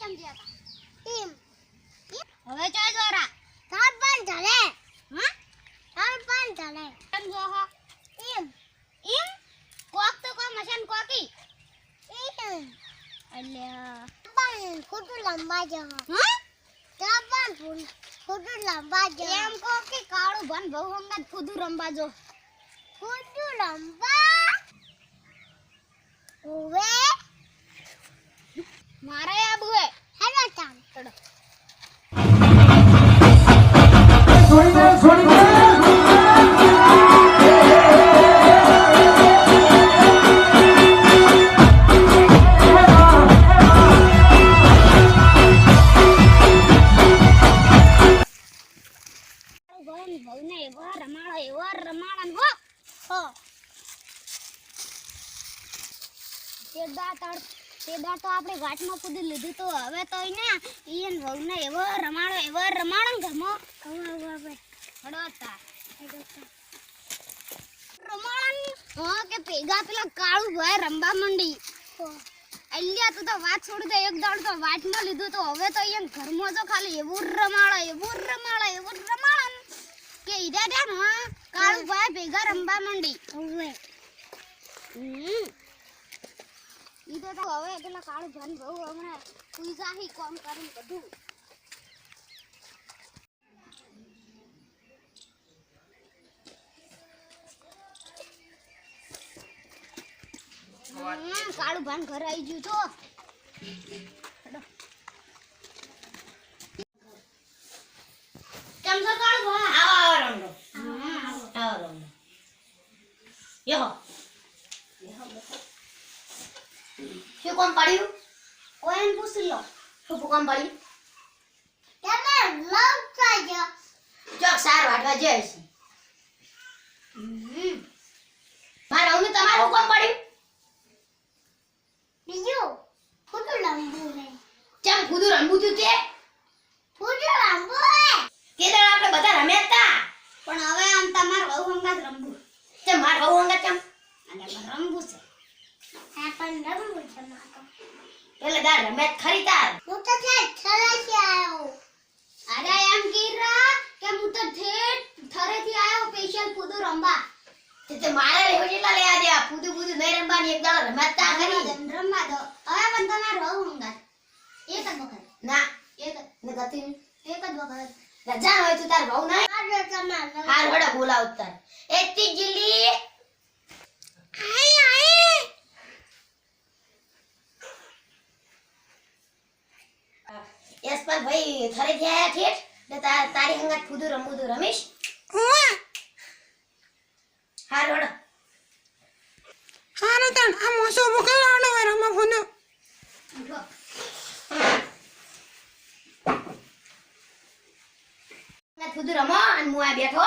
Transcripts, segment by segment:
કેમ જ્યાં ટીમ હવે ચાલ જોરા. તાર પણ ચાલે. હા તાર પણ ચાલે. કેમ જો હો. ટીમ ઈમ કોક તો કો મશીન કોકી? ટીમ અલ્યા. પણ ખોટું લંબા જ હા. તાર પણ ખોટું લંબા જ એમ કો કાળું ભન બહુ અંગત ખુદું રંબા જો. ખોટું લંબા તે દાંત તે દાંત તો આપણે વાટમાં કૂદી લીધું તો હવે તો એને ઈયન વગને એવો રમાડો એવો રમાડો ગમો. હવે હવે હવે હડો હો કે પેગા પેલા કાળું ભાઈ રંબા મંડી. અલ્યા તું તો વાત છોડી દે એક દાડ તો વાટમાં લીધું તો હવે તો અહીંયા ઘરમાં જો ખાલી એવું રમાડો એવું રમાડો એવું રમાડો કે ઈડા ડે ને હા કાળું ભાઈ ભેગા રંબા મંડી. હવે. હમ. ઈ તો હવે પેલા કાળું ભાઈ બહુ હમણાં પૂજાહી કોમ કરીને બધું. હમ, કાળું ભાન ઘરે આવી ગયું તો. કેમ છો કાળું? ભાન આવો આવો રમડો. આવો. રમડો યો કોમ પડ્યું કોઈને પૂછી લો. શું કોમ પડ્યું તમે લવ થાય ચોક સાર વાટવા જઈશ હમ. મારા હું તમારું કોમ પડ્યું બીજું? ખોટું લંબુ હે ચમ કુદું રમવું તું તે લંબુ હે તે દાડે આપણે બધા રમ્યા તા પણ હવે આમ તમારે બહુ હંગાત રમવું. ચમ માર બહુ અંગા ચમ? અને રમવું છે. આ પણ છે મારો. એટલે રમ્યા જ ખરી તાર. હું તો છે થરાથી આવ્યો અરે એમ કીરા કે હું તો ઠેઠ થરેથી આવ્યો સ્પેશિયલ કૂદું રમવા. તે તે મારે રેવો જેટલા લેવા દે. પૂદું પૂદું નહીં રમવાની એક દાડો રમ્યા જ તા ખરી. રમવા દો, હવે પણ તમારે બહુ હંગાત એક જ વખત. ના. એક ને ગતી એક જ વખત. રજા હોય તું તાર બહુ ના હાર વડા બોલાવ તાર. એતી જીલી આઈ આઈ યશપાલ ભાઈ થરે થયા ઠેઠ ને તાર હંગાત કુદું રમવું તું રમીશ. હાર વડા હારું તાણ આ મોસો મોકલવાનો હોય રમા ફોનો. કુદું રમો અને હું આ બેઠો.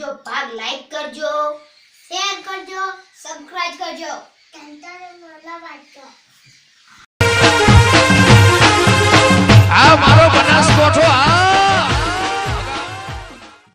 બીજો ભાગ લાઈક કરજો શેર કરજો સબસ્ક્રાઇબ કરજો. ઘંટાનો મોલા વાગજો આ મારો બનાસકોઠો આ